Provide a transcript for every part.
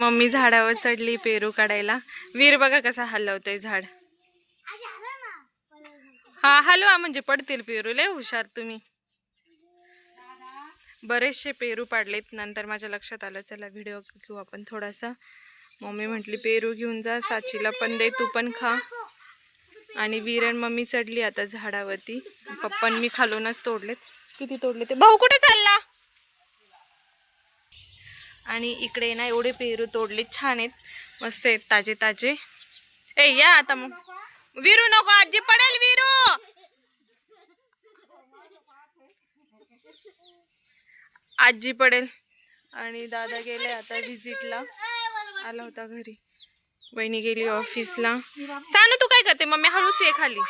Mummy झाडावर चढली पेरू काढायला. वीर बघा कसा हलवतोय झाड. हा हलवा म्हणजे पडतील पेरू. लय हुशार तुम्ही. बरेचसे पेरू पाडलेत. नंतर माझ्या लक्षात आलं चला व्हिडिओ घेऊ आपण थोडासा. मम्मी म्हटली पेरू घेऊन जा साचीला पण दे तू पण खा. आणि वीरण मम्मी चढली आता झाडावरती. पप्पान मी खालूनच तोडलेत. किती तोडले ते? भाऊ कुठे चालला? आणि इकडे ना एवढे पेरू तोडले छान आहेत. मस्त आहेत ताजे ताजे. ए या आता मग. विरू नको आजी पडेल विरू. आजी पडेल. आणि दादा गेले आता व्हिजिटला आला होता घरी. बहिणी गेली ऑफिसला सानू तू काय करते? मम्मी हळूच ये खाली.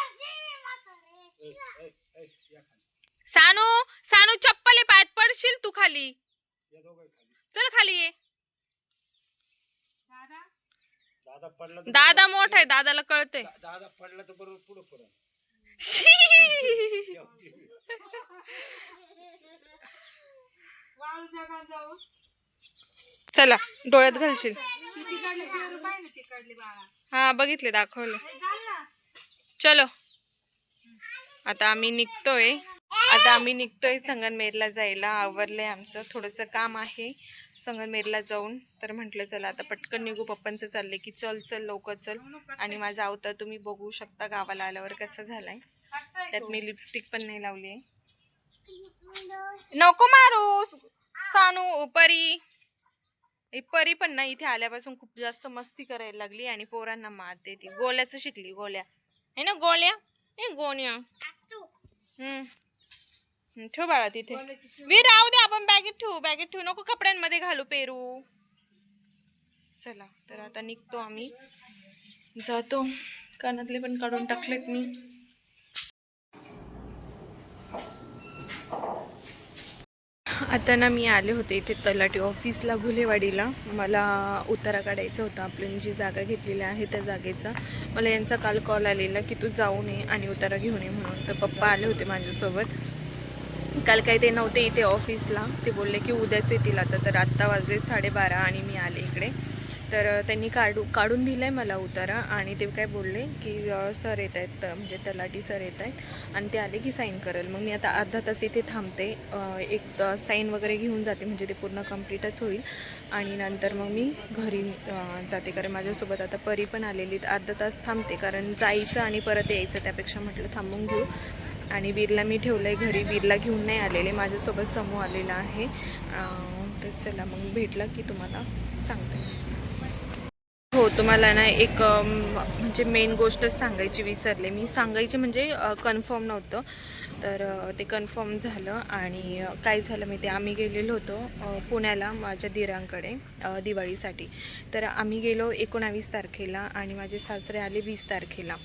सानू सानू चप्पल आहे पायात पडशील तू खाली. चल खाली ये. दादा? पडला तर दादा मोठा आहे दादाला कळते दादा पडला तर बरोबर पुढं पुढं चला डोळ्यात घालशील. हा बघितले दाखवले. चलो. आता आम्ही निघतोय. आता आम्ही निघतोय संगनमेरला जायला. आवरलंय आमचं. थोडंसं काम आहे. संगनमेरला जाऊन तर म्हटलं चला आता पटकन निघू पप्पांचं चालले की चल चल लवकर चल. आणि माझा अवतार तुम्ही बघू शकता गावाला आल्यावर कसा झालाय. त्यात मी लिपस्टिक पण नाही लावली आहे. नको मारू सानू परी. परी पण ना इथे आल्यापासून खूप जास्त मस्ती करायला लागली आणि पोरांना मात देते. गोल्याचं शिकली गोल्या. आहे ना गोल्या? ए गोण्या. हम्म, ठेव बाळा तिथे. वीर राहू दे आपण बॅगेत ठेवू बॅगेत ठेवू. नको कपड्यांमध्ये घालू पेरू. चला तर आता निघतो आम्ही. जातो. कानातले पण काढून टाकलेत मी. आता ना मी आले होते इथे तलाठी ऑफिसला घुलेवाडीला मला उतारा काढायचा होता. आपण जी जागा घेतलेली आहे त्या जागेचा. मला यांचा काल कॉल आलेला की तू जाऊन ये आणि उतारा घेऊन ये म्हणून. तर पप्पा आले होते माझ्यासोबत. काल काही ते नव्हते इथे ऑफिसला. ते बोलले की उद्याच येतील आता. तर आत्ता वाजले साडेबारा आणि मी आले इकडे. तर त्यांनी काढू काढून दिलं आहे मला उतारा आणि ते काय बोलले की सर येत आहेत म्हणजे तलाठी सर येत आहेत आणि ते आले की साईन करेल. मग मी आता अर्धा तास इथे थांबते. एक साईन वगैरे घेऊन जाते म्हणजे ते पूर्ण कम्प्लीटच होईल. आणि नंतर मग मी घरी जाते. कारण माझ्यासोबत आता परी पण आलेली अर्धा तास थांबते. कारण जायचं आणि परत यायचं त्यापेक्षा म्हटलं थांबून घेऊ. आणि वीरला मी ठेवलं आहे घरी. वीरला घेऊन नाही आलेले माझ्यासोबत समूह आलेला आहे. तर चला मग भेटला की तुम्हाला सांगते. हो तुम्हाला ना एक म्हणजे मेन गोष्टच सांगायची विसरले. मी सांगायची म्हणजे कन्फर्म नव्हतं. तर ते कन्फर्म झालं आणि काय झालं मी ते आम्ही गेलेलो होतो पुण्याला माझ्या दिरांकडे दिवाळीसाठी. तर आम्ही गेलो एकोणावीस तारखेला आणि माझे सासरे आले वीस तारखेला.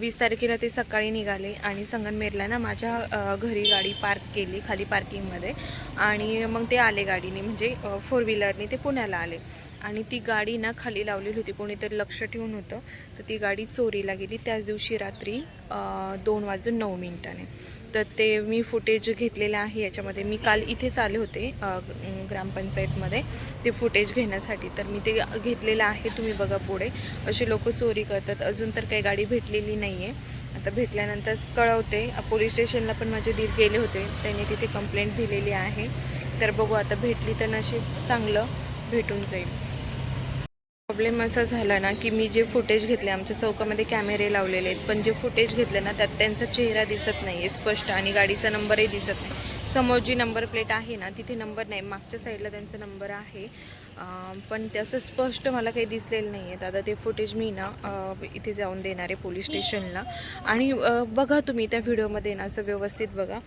वीस तारखेला ते सकाळी निघाले आणि संगनमेरला ना माझ्या घरी गाडी पार्क केली खाली पार्किंगमध्ये. आणि मग ते आले गाडीने म्हणजे फोर व्हीलरने ते पुण्याला आले. आणि ती गाडी ना खाली लावलेली होती कोणीतरी लक्ष ठेवून होतं. तर ती गाडी चोरीला गेली. त्याच दिवशी रात्री दोन वाजून नऊ मिनिटाने. तर ते मी फुटेज घेतलेलं आहे याच्यामध्ये. मी काल इथेच आले होते ग्रामपंचायतमध्ये ते फुटेज घेण्यासाठी. तर मी ते घेतलेलं आहे तुम्ही बघा पुढे. असे लोक चोरी करतात. अजून तर काही गाडी भेटलेली नाही आहे आता भेटल्यानंतर कळवते. पोलीस स्टेशनला पण माझे दीर गेले होते. त्यांनी तिथे कंप्लेंट दिलेली आहे. तर बघू आता भेटली तर नशीब चांगलं भेटून जाईल. प्रॉब्लेम असा झाला ना की मी जे फुटेज घेतले आमच्या चौकामध्ये कॅमेरे लावलेले आहेत पण जे फुटेज घेतले ना त्यात त्यांचा चेहरा दिसत नाही आहे स्पष्ट आणि गाडीचा नंबरही दिसत नाही. समोर जी नंबर प्लेट आहे ना तिथे नंबर नाही. मागच्या साईडला त्यांचा नंबर आहे. पण ते असं स्पष्ट मला काही दिसलेलं नाही आहे आता ते फुटेज मी ना इथे जाऊन देणार आहे पोलीस स्टेशनला आणि बघा तुम्ही त्या व्हिडिओमध्ये ना असं व्यवस्थित बघा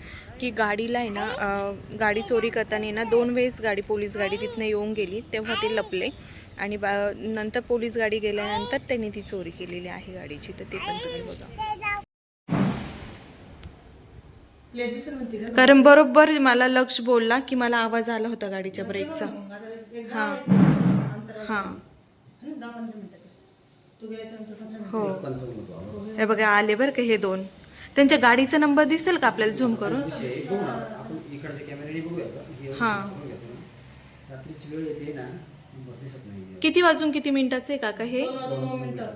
की गाडीला आहे ना गाडी चोरी करताना ना दोन वेळेस गाडी पोलीस गाडी तिथनं येऊन गेली तेव्हा ते लपले. आणि बा नंतर पोलीस गाडी गेल्यानंतर त्यांनी ती चोरी केलेली आहे गाडीची. तर ते पण तुम्ही बघा. कारण बरोबर मला लक्ष बोलला की मला आवाज आला होता गाडीच्या ब्रेकचा हां. हां. हो. हे बघा आले बरं का हे दोन. त्यांच्या गाडीचा नंबर दिसेल का आपल्याला? झूम करून? विषय बघू ना. आपण इकडचे कॅमेरे बघूया का? हे हां. बघूया का? रात्रीची वेळ येते ना नंबर दिसत नाही किती वाजून किती मिनिटाचं आहे काका हे? दोन वाजून नऊ मिनिटं.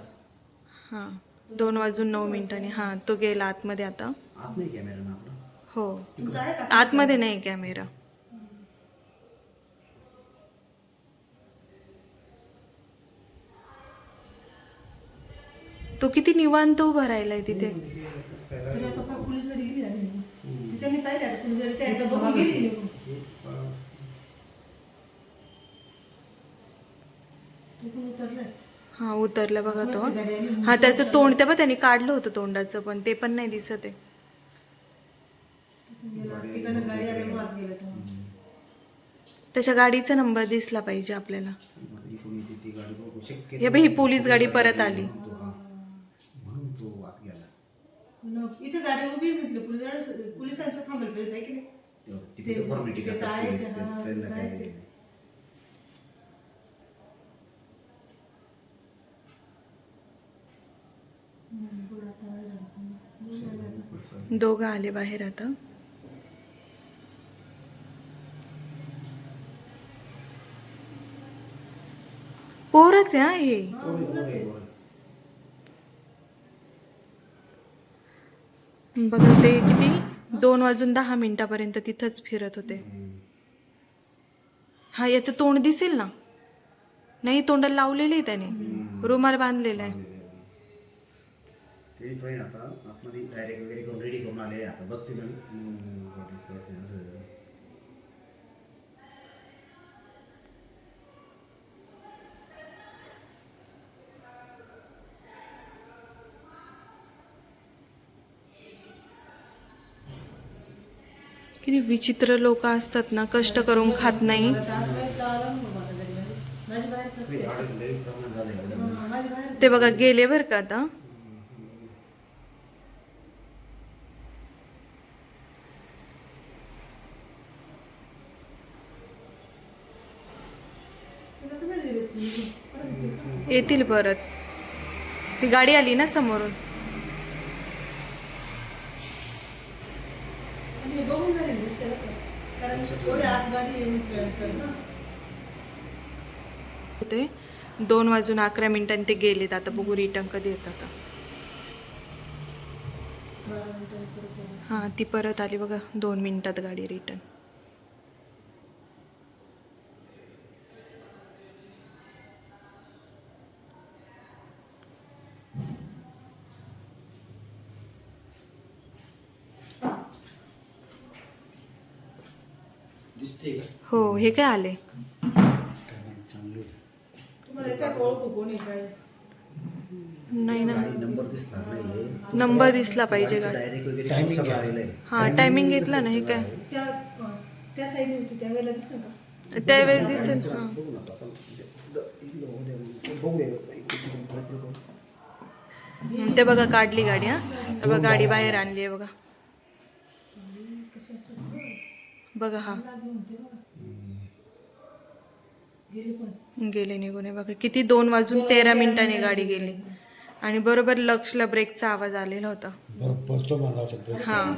हां. दोन वाजून नऊ मिनिटांनी. हां तो गेला आतमध्ये आता. आत नाही कॅमेरा ना आपला. हो. तुमचं आहे का? आतमध्ये नाही कॅमेरा तो किती निवांत उभा राहिलाय तिथे? त्या हा उतरला बघा तो. हा त्याचं तोंड ते पण त्यांनी काढलं होतं तोंडाचं पण ते पण नाही दिसत आहे. त्याच्या गाडीचा नंबर दिसला पाहिजे आपल्याला. हे बघ ही पोलीस गाडी परत आली तो हा म्हणून तो आत गेला इथे गाडी उभी म्हटलं पोलीस गाडी पोलिसांचं थांबायला पाहिजे आहे की नाही? तेव्हा ती कुठं फॉर्मॅलिटी ते करतात जायचं, पोलीस हा, त्यांना काय जायचं. दोघं आले बाहेर आता. पोरच आहे हा हे. बघा ते किती? दोन वाजून दहा मिनिटापर्यंत तिथंच फिरत होते. हा याचं तोंड दिसेल ना? नाही तोंडाला लावलेलं आहे त्याने. रुमाल बांधलेला आहे. आता. डायरेक्ट वगैरे रेडी करून आलेले आता बघतील आणि, हम्म, body करते असं. किती विचित्र लोक असतात ना कष्ट करून खात नाही. ते बघा गेले बरं का आता? येतील परत. ती गाडी आली ना समोरून आणि हे बघून झाले दिसते बरं ते दोन वाजून अकरा मिनिटांनी ते गेलेत. आता बघू रिटर्न कधी येतात. हां ती परत आली बघा. दोन मिनिटात गाडी रिटर्न हो हे काय आले? का नाही ना. नंबर दिसणार नाही नंबर दिसला पाहिजे गाडी. डायरेक्ट वगैरे टायमिंग सगळं आलेलं आहे हां टायमिंग घेतला ना हे काय? त्या अं, त्या साईडने होती त्यावेळेला दिसेल का? त्यावेळेस दिसेल हां. ते बघा काढली गाडी हा. हे बघा गाडी बाहेर आणली आहे बघा. बघ. हा. गेली पण. गेले निघून. हे बघा किती दोन वाजून तेरा मिनिटांनी गाडी गेली. आणि बरोबर लक्षला ब्रेकचा आवाज आलेला होता. हा.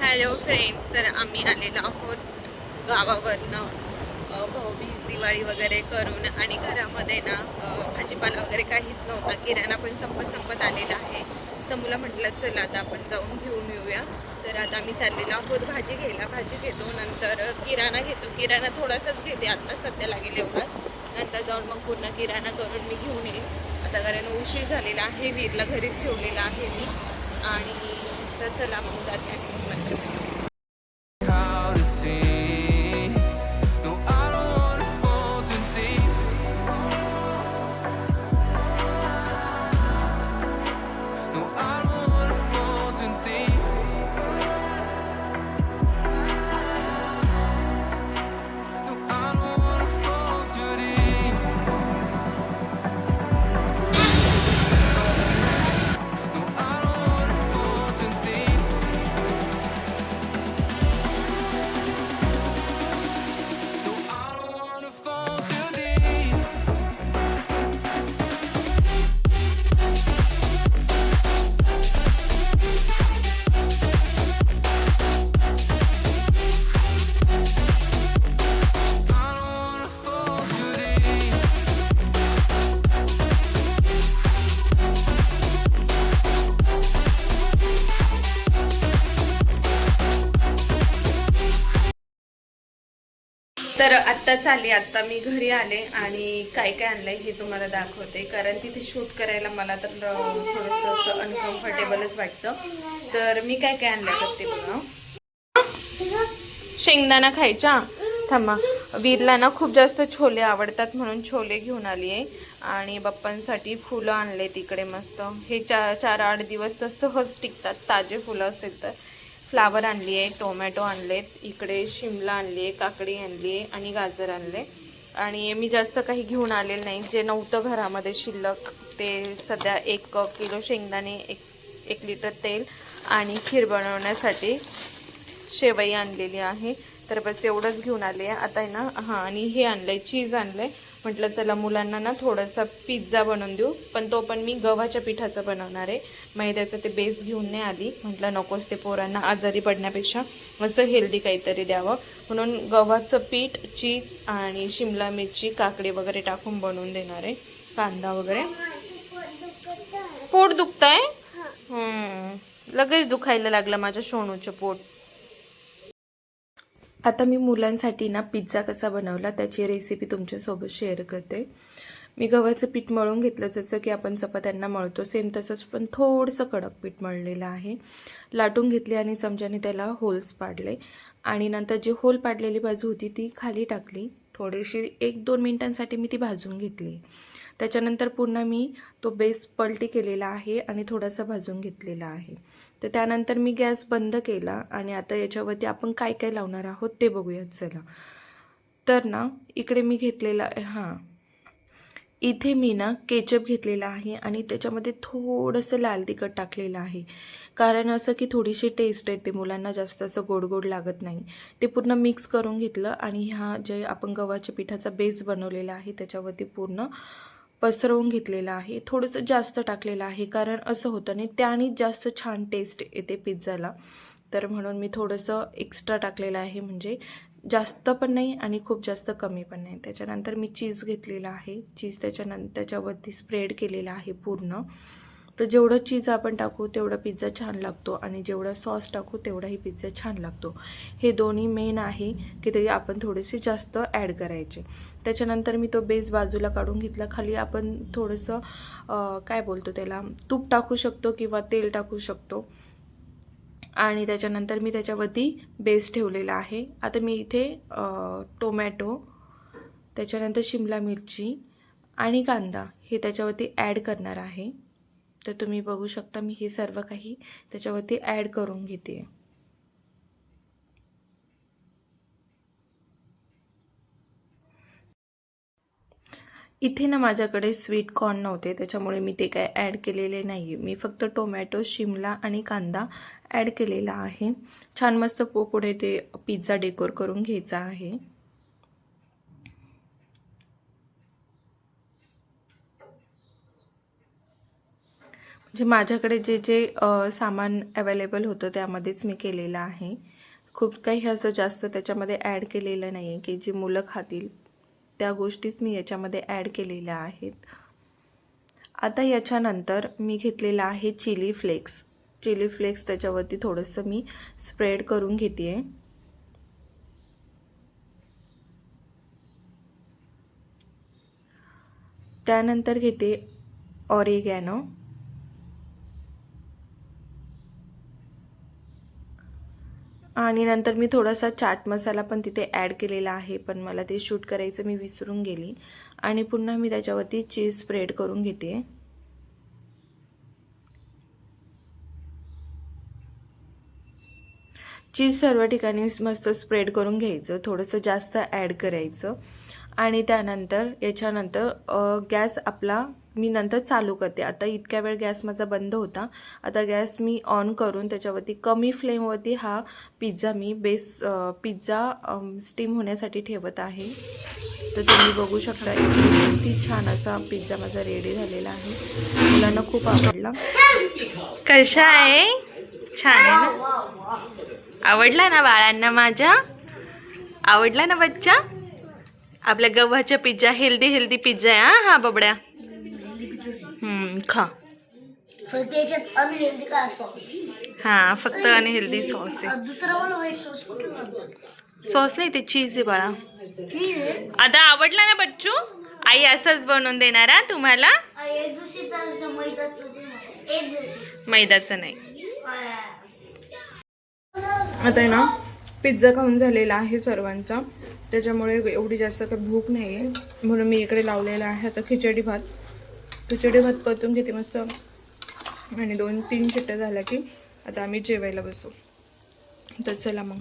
हॅलो फ्रेंड्स तर आम्ही आलेलो आहोत गावावरनं. भाऊबीज दिवाळी वगैरे करून आणि घरामध्ये ना भाजीपाला वगैरे काहीच नव्हता. किराणा पण संपत संपत आलेला आहे. समूला म्हटलं चला आता आपण जाऊन घेऊन येऊया. तर आता आम्ही चाललेलो आहोत भाजी घ्यायला. भाजी घेतो नंतर किराणा घेतो. किराणा थोडासाच घेते आता सध्या लागेल एवढाच. नंतर जाऊन मग पूर्ण किराणा करून मी घेऊन येईल आता कारण उशीर झालेला आहे वीरला घरीच ठेवलेला आहे मी. आणि तर चला मग जाते आणि मग तर आत्ताच चालली आत्ता मी घरी आले आणि काय काय आणलंय हे तुम्हाला दाखवते. कारण तिथे शूट करायला मला तर थोडंसं असं अनकम्फर्टेबलच वाटतं. तर मी काय काय आणलं तर ते बघा. शेंगदाणा खायच्या थांबा. वीरला ना खूप जास्त छोले आवडतात म्हणून छोले घेऊन आली आहे. आणि बाप्पांसाठी फुलं आणले तिकडे मस्त. हे चार चार आठ दिवस तर सहज टिकतात. ताजे फुलं असेल तर. फ्लावर आणली आहे टोमॅटो आणलेत इकडे शिमला आणली आहे काकडी आणली आहे आणि गाजर आणले आणि मी जास्त काही घेऊन आलेलं नाही जे नव्हतं घरामध्ये शिल्लक ते सध्या एक किलो शेंगदाणे एक एक लिटर तेल आणि खीर बनवण्यासाठी शेवई आणलेली आहे. तर बस एवढंच घेऊन आले आहे. आता आहे ना हां आणि हे आणलं आहे चीज आणलं आहे म्हटलं चला मुलांना ना थोडासा पिझ्झा बनवून देऊ. पण तो पण मी गव्हाच्या पिठाचा बनवणार आहे. मैद्याचं ते बेस घेऊन नाही आली. म्हटलं नकोच ते पोरांना आजारी पडण्यापेक्षा असं हेल्दी काहीतरी द्यावं. म्हणून गव्हाचं पीठ चीज आणि शिमला मिरची काकडी वगैरे टाकून बनवून देणार आहे. कांदा वगैरे. पोट दुखतंय? हम्म. लगेच दुखायला लागलं माझ्या सोनूचं पोट. आता मी मुलांसाठी ना पिझ्झा कसा बनवला त्याची रेसिपी तुमच्यासोबत शेअर करते. मी गव्हाचं पीठ मळून घेतलं जसं की आपण चपात्यांना मळतो सेम तसंच पण थोडंसं कडक पीठ मळलेलं आहे. लाटून घेतले आणि चमच्याने त्याला होल्स पाडले. आणि नंतर जी होल पाडलेली बाजू होती ती खाली टाकली. थोडीशी एक दोन मिनिटांसाठी मी ती भाजून घेतली. त्याच्यानंतर पुन्हा मी तो बेस पलटी केलेला आहे आणि थोडासा भाजून घेतलेला आहे. तर त्यानंतर मी गॅस बंद केला आणि आता याच्यावरती आपण काय काय लावणार आहोत ते बघूयात चला. तर ना इकडे मी घेतलेला हां. इथे मी ना केचप घेतलेला आहे आणि त्याच्यामध्ये थोडंसं लाल तिखट टाकलेलं आहे. कारण असं की थोडीशी टेस्ट येते मुलांना जास्त असं गोड गोड लागत नाही. ते पूर्ण मिक्स करून घेतलं आणि ह्या जे आपण गव्हाच्या पिठाचा बेस बनवलेला आहे त्याच्यावरती पूर्ण पसरवून घेतलेलं आहे. थोडंसं जास्त टाकलेलं आहे कारण असं होतं नाही त्याने जास्त छान टेस्ट येते पिझ्झाला. तर म्हणून मी थोडंसं एक्स्ट्रा टाकलेलं आहे म्हणजे जास्त पण नाही आणि खूप जास्त कमी पण नाही. त्याच्यानंतर मी चीज घेतलेला आहे. चीज त्याच्यानंतर त्याच्यावरती स्प्रेड केलेलं आहे पूर्ण. तर जेवढं चीज आपण टाकू तेवढा पिझ्झा छान लागतो आणि जेवढा सॉस टाकू तेवढाही पिझ्झा छान लागतो. हे दोन्ही मेन आहे की ते आपण थोडेसे जास्त ॲड करायचे. त्याच्यानंतर मी तो बेस बाजूला काढून घेतला. खाली आपण थोडंसं काय बोलतो त्याला? तूप टाकू शकतो किंवा तेल टाकू शकतो. आणि त्याच्यानंतर मी त्याच्यावरती बेस ठेवलेला आहे. आता मी इथे टोमॅटो त्याच्यानंतर शिमला मिरची आणि कांदा हे त्याच्यावरती ॲड करणार आहे. तर तुम्ही बघू शकता मी हे सर्व काही त्याच्यावरती ॲड करून घेते. इथे ना माझ्याकडे स्वीट कॉर्न नव्हते त्याच्यामुळे मी ते काय ॲड केलेले नाही मी फक्त टोमॅटो शिमला आणि कांदा ॲड केलेला आहे. छान मस्त पो पुढे ते पिझ्झा डेकोर करून घ्यायचा आहे. म्हणजे माझ्याकडे जे जे सामान अवेलेबल होतं त्यामध्येच मी केलेलं आहे. खूप काही असं जास्त त्याच्यामध्ये ॲड केलेलं नाही आहे की जी मुलं खातील त्या गोष्टीच मी याच्यामध्ये ॲड केलेल्या आहेत. आता याच्यानंतर मी घेतलेला आहे चिली फ्लेक्स चिली फ्लेक्स त्याच्यावरती थोडंसं मी स्प्रेड करून घेते आहे त्यानंतर घेते ऑरेगॅनो आणि नंतर मी थोडासा चाट मसाला पण तिथे ॲड केलेला आहे पण मला ते शूट करायचं मी विसरून गेली. आणि पुन्हा मी त्याच्यावरती चीज स्प्रेड करून घेते. चीज सर्व ठिकाणी मस्त स्प्रेड करून घ्यायचं थोडंसं जास्त ॲड करायचं. आणि त्यानंतर याच्यानंतर गॅस आपला मी नंतर चालू करते. आता इतक्या वेळ गॅस माझा बंद होता. आता गॅस मी ऑन करून त्याच्यावरती कमी फ्लेमवरती हा पिझ्झा मी बेस पिझ्झा स्टीम होण्यासाठी ठेवत आहे. तर तुम्ही बघू शकता किती छान असा पिझ्झा माझा रेडी झालेला आहे. मुलांना खूप आवडला. कशा आहे? छान आहे ना? आवडला ना बाळांना माझ्या? आवडला ना बच्चा? आपल्या गव्हाच्या पिझ्झा हेल्दी हेल्दी पिझ्झा आहे हा बबड्या. खा फक्त त्याच्यात अनहेल्दी सॉस हा फक्त अनहेल्दी सॉस आहे. दुसरा वाला व्हाईट सॉस कुठे घालतात सॉस नाही ते चीज आहे बाळा. आता आवडला ना बच्चू? आई असंच बनवून देणार हा तुम्हाला? मैदाचं नाही. आता ना पिझ्झा खाऊन झालेला आहे सर्वांचा. त्याच्यामुळे एवढी जास्त काही भूक नाही आहे म्हणून मी इकडे लावलेला आहे आता खिचडी भात. खिचडी भात परतून घेते मस्त. आणि दोन तीन शिट्ट्या झाल्या की आता आम्ही जेवायला बसू. तर चला मग.